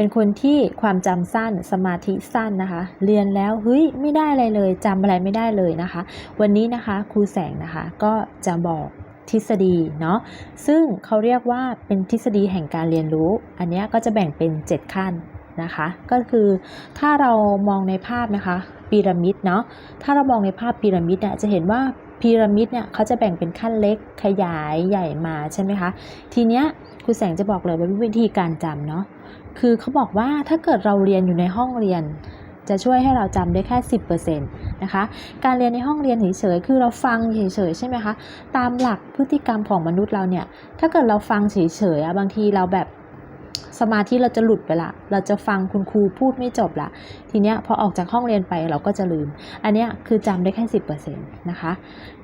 เป็นคนที่ความจำสั้นสมาธิสั้นนะคะ เรียนแล้วเฮ้ยไม่ได้อะไรเลยจำอะไรไม่ได้เลยนะคะ วันนี้นะคะครูแสงนะคะก็จะบอกทฤษฎีเนาะซึ่งเขาเรียกว่าเป็นทฤษฎีแห่งการเรียนรู้ อันนี้ก็จะแบ่งเป็น 7 ขั้นนะคะ ก็คือถ้าเรามองในภาพนะคะพีระมิดเนาะถ้าเรามองในภาพพีระมิดเนี่ยจะเห็นว่า พีระมิดเนี่ยเขาจะแบ่งเป็นขั้นเล็กขยายใหญ่มาใช่ไหมคะ ทีเนี้ยครูแสงจะบอกเลยว่าวิธีการจำเนาะคือเขาบอกว่าถ้าเกิดเราเรียนอยู่ในห้องเรียน จะช่วยให้เราจำได้แค่ 10%นะคะ การเรียนในห้องเรียนเฉยๆคือเราฟังเฉยๆใช่ไหมคะ ตามหลักพฤติกรรมของมนุษย์เราเนี่ย ถ้าเกิดเราฟังเฉยๆอะบางทีเราแบบ สมาธิเราจะหลุดไปละ เราจะฟังคุณครูพูดไม่จบละ ทีเนี้ยพอออกจากห้องเรียนไปเราก็จะลืม อันเนี้ยคือจำได้แค่ 10%นะคะ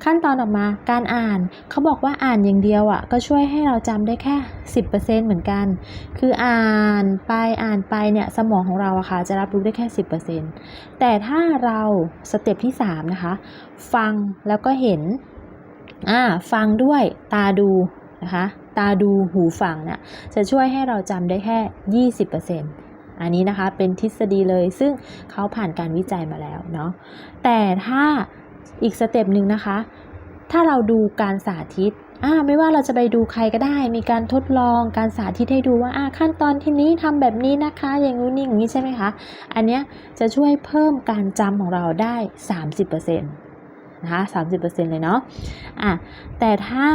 ขั้นตอนออกมาการอ่านเขาบอกว่าอ่านอย่างเดียวอะก็ช่วยให้เราจำได้แค่ 10%เหมือนกัน คืออ่านไปอ่านไปเนี่ยสมองของเราอะค่ะจะรับรู้ได้แค่ 10%แต่ถ้าเราสเต็ปที่3นะคะ ฟังแล้วก็เห็นอ่าฟังด้วยตาดูนะคะ ตาดูหูฟังเนี่ยจะช่วยให้เราจำได้แค่ 20%อันนี้นะคะเป็นทฤษฎีเลยซึ่งเขาผ่านการวิจัยมาแล้วเนาะแต่ถ้าอีกสเต็ปหนึ่งนะคะ ถ้าเราดูการสาธิตอ่าไม่ว่าเราจะไปดูใครก็ได้ มีการทดลองการสาธิตให้ดูว่าอ่าขั้นตอนที่นี้ทำแบบนี้นะคะ อย่างนู้นอย่างนี้ใช่ไหมคะอันเนี้ยจะช่วยเพิ่มการจำของเราได้ 30%นะคะ30%เลยเนาะอะแต่ถ้า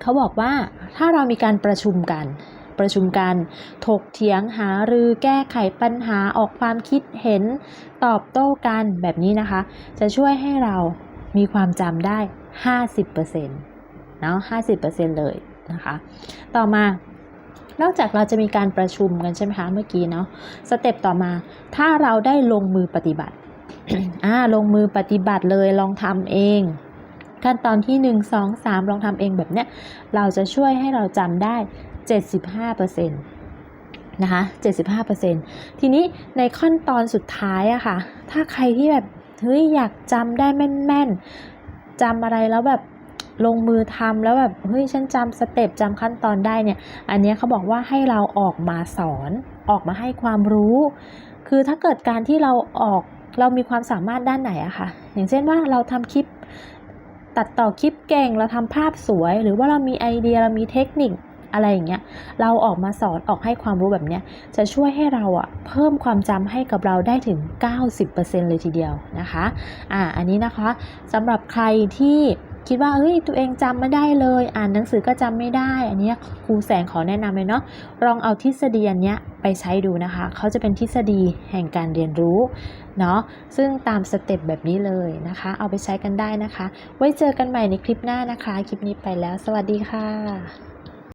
เขาบอกว่าถ้าเรามีการประชุมกัน ประชุมกันถกเถียงหารือแก้ไขปัญหาออกความคิดเห็นตอบโต้กันแบบนี้นะคะ จะช่วยให้เรามีความจำได้ 50%เนาะ50%เลยนะคะ ต่อมานอกจากเราจะมีการประชุมกันใช่ไหมคะเมื่อกี้เนาะสเต็ปต่อมา ถ้าเราได้ลงมือปฏิบัติอ่าลงมือปฏิบัติเลยลองทำเอง ขั้นตอนที่ 1 2 3 ลองทำเองแบบเนี้ย เราจะช่วยให้เราจำได้ 75%นะคะ 75%ทีนี้ในขั้นตอนสุดท้ายอะค่ะ ถ้าใครที่แบบ เฮ้ย อยากจำได้แม่นๆจำอะไรแล้วแบบลงมือทำแล้วแบบ เฮ้ย ฉันจำสเต็ปจำขั้นตอนได้เนี่ย อันนี้เขาบอกว่าให้เราออกมาสอนออกมาให้ความรู้ คือถ้าเกิดการที่เราออกเรามีความสามารถด้านไหนอะค่ะ อย่างเช่นว่าเราทำคลิป ตัดต่อคลิปเก่งเราทำภาพสวย หรือว่าเรามีไอเดียเรามีเทคนิคอะไรอย่างเงี้ยเราออกมาสอนออกให้ความรู้แบบเนี้ยจะช่วยให้เราอะเพิ่มความจำให้กับเราได้ถึง 90%เลยทีเดียวนะคะอ่าอันนี้นะคะสำหรับใครที่ คิดว่าเฮ้ยตัวเองจำไม่ได้เลย อ่านหนังสือก็จำไม่ได้ อันนี้ครูแสงขอแนะนำเลยเนาะลองเอาทฤษฎีอันเนี้ยไปใช้ดูนะคะเขาจะเป็นทฤษฎีแห่งการเรียนรู้เนาะซึ่งตามสเต็ปแบบนี้เลยนะคะ เอาไปใช้กันได้นะคะ ไว้เจอกันใหม่ในคลิปหน้านะคะ คลิปนี้ไปแล้ว สวัสดีค่ะ